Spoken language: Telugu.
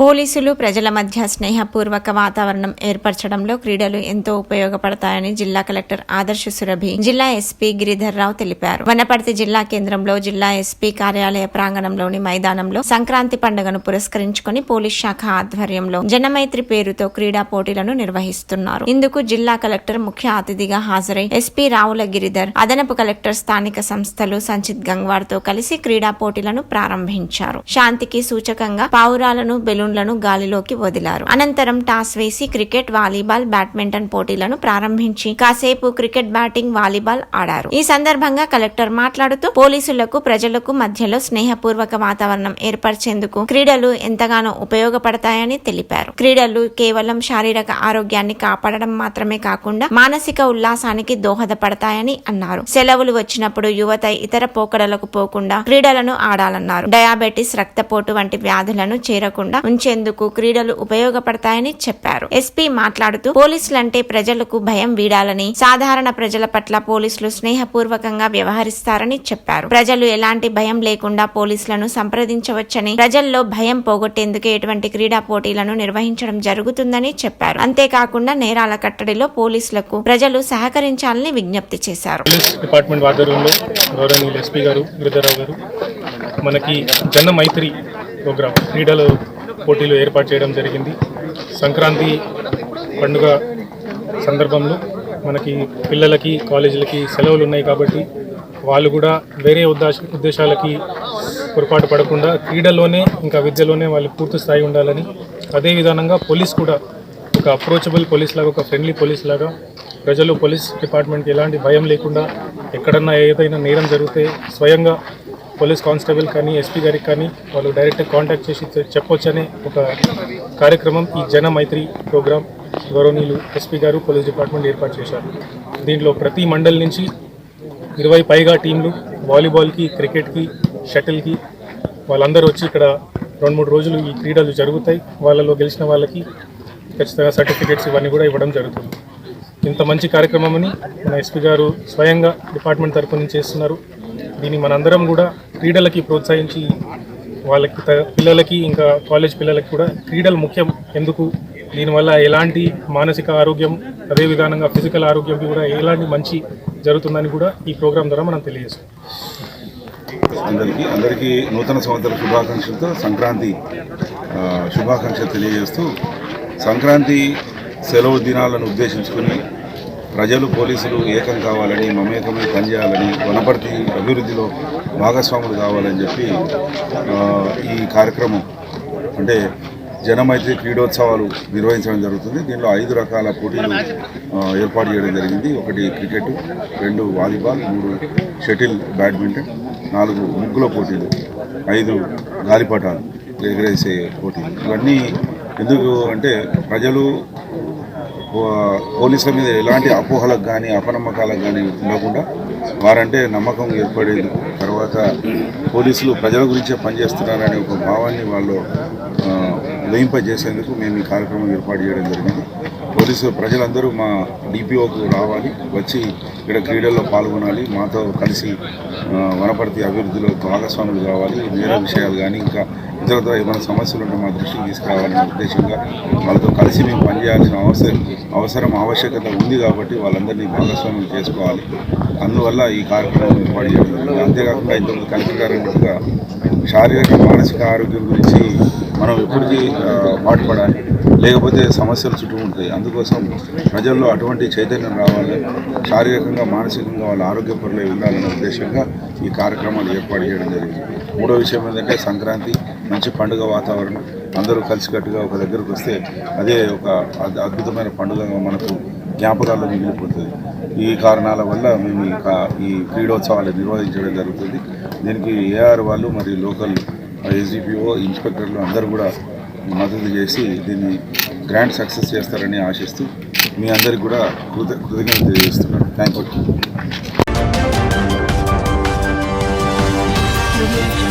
పోలీసులు ప్రజల మధ్య స్నేహపూర్వక వాతావరణం ఏర్పరచడంలో క్రీడలు ఎంతో ఉపయోగపడతాయని జిల్లా కలెక్టర్ ఆదర్శ సురభి జిల్లా ఎస్పీ గిరిధర్ రావు తెలిపారు. వనపర్తి జిల్లా కేంద్రంలో జిల్లా ఎస్పీ కార్యాలయ ప్రాంగణంలోని మైదానంలో సంక్రాంతి పండుగను పురస్కరించుకుని పోలీస్ శాఖ ఆధ్వర్యంలో జనమైత్రి పేరుతో క్రీడా పోటీలను నిర్వహిస్తున్నారు. ఇందుకు జిల్లా కలెక్టర్ ముఖ్య అతిథిగా హాజరై ఎస్పీ రావుల గిరిధర్ అదనపు కలెక్టర్ స్థానిక సంస్థలు సంచిత్ గంగ్వార్తో కలిసి క్రీడా పోటీలను ప్రారంభించారు. శాంతికి సూచకంగా పావురాలను బెలూన్ బెలూన్లను గాలిలోకి వదిలారు. అనంతరం టాస్ వేసి క్రికెట్ వాలీబాల్ బ్యాడ్మింటన్ పోటీలను ప్రారంభించి కాసేపు క్రికెట్ బ్యాటింగ్ వాలీబాల్ ఆడారు. ఈ సందర్భంగా కలెక్టర్ మాట్లాడుతూ పోలీసులకు ప్రజలకు మధ్యలో స్నేహపూర్వక వాతావరణం ఏర్పరిచేందుకు క్రీడలు ఎంతగానో ఉపయోగపడతాయని తెలిపారు. క్రీడలు కేవలం శారీరక ఆరోగ్యాన్ని కాపాడడం మాత్రమే కాకుండా మానసిక ఉల్లాసానికి దోహదపడతాయని అన్నారు. సెలవులు వచ్చినప్పుడు యువత ఇతర పోకడలకు పోకుండా క్రీడలను ఆడాలన్నారు. డయాబెటిస్ రక్తపోటు వంటి వ్యాధులను చేరకుండా ఉంచేందుకు క్రీడలు ఉపయోగపడతాయని చెప్పారు. ఎస్పీ మాట్లాడుతూ పోలీసులంటే ప్రజలకు భయం వీడాలని సాధారణ ప్రజల పట్ల పోలీసులు స్నేహపూర్వకంగా వ్యవహరిస్తారని చెప్పారు. ప్రజలు ఎలాంటి భయం లేకుండా పోలీసులను సంప్రదించవచ్చని ప్రజల్లో భయం పోగొట్టేందుకే ఎటువంటి క్రీడా పోటీలను నిర్వహించడం జరుగుతుందని చెప్పారు. అంతేకాకుండా నేరాల కట్టడిలో పోలీసులకు ప్రజలు సహకరించాలని విజ్ఞప్తి చేశారు. డిపార్ట్మెంట్ ఆధ్వర్యంలో గౌరవనీయులు ఎస్పీ గారు గారు మనకి జన మైత్రి ప్రోగ్రామ్ క్రీడలు పోటీలు ఏర్పాటు చేయడం జరిగింది. సంక్రాంతి పండుగ సందర్భంలో మనకి పిల్లలకి కాలేజీలకి సెలవులు ఉన్నాయి కాబట్టి వాళ్ళు కూడా వేరే ఉద్దేశ ఉద్దేశాలకి పొరపాటు పడకుండా క్రీడలోనే ఇంకా విద్యలోనే వాళ్ళు పూర్తి స్థాయి ఉండాలని అదే విధానంగా పోలీస్ కూడా ఒక అప్రోచబుల్ పోలీస్ లాగా ఒక ఫ్రెండ్లీ పోలీస్ లాగా ప్రజలు పోలీస్ డిపార్ట్మెంట్కి ఎలాంటి భయం లేకుండా ఎక్కడన్నా ఏదైనా నేరం జరిగితే స్వయంగా పోలీస్ కానిస్టేబుల్ కానీ ఎస్పీ గారికి కానీ వాళ్ళు డైరెక్ట్ కాంటాక్ట్ చేసి చె- చెప్పొచ్చనే ఒక కార్యక్రమం ఈ జన మైత్రి ప్రోగ్రాం గౌరవనీయులు ఎస్పీ గారు పోలీస్ డిపార్ట్మెంట్ ఏర్పాటు చేశారు. దీంట్లో ప్రతి మండల్ నుంచి ఇరవై పైగా టీంలు వాలీబాల్కి క్రికెట్కి షటిల్కి వాళ్ళందరూ వచ్చి ఇక్కడ రెండు మూడు రోజులు ఈ క్రీడలు జరుగుతాయి. వాళ్ళలో గెలిచిన వాళ్ళకి ఖచ్చితంగా సర్టిఫికేట్స్ ఇవన్నీ కూడా ఇవ్వడం జరుగుతుంది. ఇంత మంచి కార్యక్రమం అని మన ఎస్పీ గారు స్వయంగా డిపార్ట్మెంట్ తరపు నుంచి చేస్తున్నారు. దీన్ని మనందరం కూడా క్రీడలకి ప్రోత్సహించి వాళ్ళకి పిల్లలకి ఇంకా కాలేజ్ పిల్లలకి కూడా క్రీడలు ముఖ్యం. ఎందుకు? దీనివల్ల ఎలాంటి మానసిక ఆరోగ్యం అదే విధానంగా ఫిజికల్ ఆరోగ్యం కూడా ఎలాంటి మంచి జరుగుతుందని కూడా ఈ ప్రోగ్రాం ద్వారా మనం తెలియజేస్తాం. అందరికీ అందరికీ నూతన సంవత్సర శుభాకాంక్షలతో సంక్రాంతి శుభాకాంక్షలు తెలియజేస్తూ సంక్రాంతి సెలవు దినాలను ఉద్దేశించుకుని ప్రజలు పోలీసులు ఏకం కావాలని మమేకమై పనిచేయాలని వనపర్తి అభివృద్ధిలో భాగస్వాములు కావాలని చెప్పి ఈ కార్యక్రమం అంటే జనమైత్రి క్రీడోత్సవాలు నిర్వహించడం జరుగుతుంది. దీనిలో ఐదు రకాల పోటీలు ఏర్పాటు చేయడం జరిగింది. ఒకటి క్రికెట్ రెండు వాలీబాల్ మూడు షటిల్ బ్యాడ్మింటన్ నాలుగు ముగ్గుల పోటీలు ఐదు గాలిపటాలు ఎగరేసే పోటీలు. ఇవన్నీ ఎందుకు అంటే ప్రజలు పోలీసుల మీద ఎలాంటి అపోహలకు కానీ అపనమ్మకాలకు కానీ ఉండకుండా వారంటే నమ్మకం ఏర్పడేది. తర్వాత పోలీసులు ప్రజల గురించే పనిచేస్తున్నారనే ఒక భావాన్ని వాళ్ళు వేయింపజేసేందుకు మేము ఈ కార్యక్రమం ఏర్పాటు చేయడం జరిగింది. పోలీసు ప్రజలందరూ మా డిపిఓకు రావాలి వచ్చి ఇక్కడ క్రీడల్లో పాల్గొనాలి మాతో కలిసి వనపర్తి అభివృద్ధిలో భాగస్వాములు కావాలి నేర విషయాలు కానీ ఇంకా ఇతరత్ర ఏమైనా సమస్యలు ఉంటే మా దృష్టికి తీసుకురావాలనే ఉద్దేశంగా వాళ్ళతో కలిసి మేము పనిచేయాల్సిన అవసరం అవసరం ఆవశ్యకత ఉంది కాబట్టి వాళ్ళందరినీ భాగస్వామ్యం చేసుకోవాలి. అందువల్ల ఈ కార్యక్రమం ఏర్పాటు చేయడం అంతేకాకుండా ఇంతకుముందు కలెక్టర్ గారు అన్నట్టుగా శారీరక మానసిక ఆరోగ్యం గురించి మనం ఎప్పటికీ పాటుపడాలి. లేకపోతే సమస్యలు చుట్టూ ఉంటాయి. అందుకోసం ప్రజల్లో అటువంటి చైతన్యం రావాలి. శారీరకంగా మానసికంగా వాళ్ళ ఆరోగ్యపరులై ఉండాలనే ఉద్దేశంగా ఈ కార్యక్రమాలు ఏర్పాటు చేయడం జరిగింది. మూడో విషయం ఏంటంటే సంక్రాంతి. మంచి పండుగ వాతావరణం. అందరూ కలిసికట్టుగా ఒక దగ్గరకు వస్తే అదే ఒక అద్భుతమైన పండుగగా మనకు జ్ఞాపకాల్లో మిగిలిపోతుంది. ఈ కారణాల వల్ల మేము ఈ క్రీడోత్సవాలు నిర్వహించడం జరుగుతుంది. దీనికి ఏఆర్ వాళ్ళు మరియు లోకల్ ఏజీపీఓ ఇన్స్పెక్టర్లు అందరూ కూడా మద్దతు చేసి దీన్ని గ్రాండ్ సక్సెస్ చేస్తారని ఆశిస్తూ మీ అందరికి కూడా కృత కృతజ్ఞత చేస్తున్నాను థ్యాంక్ యూ.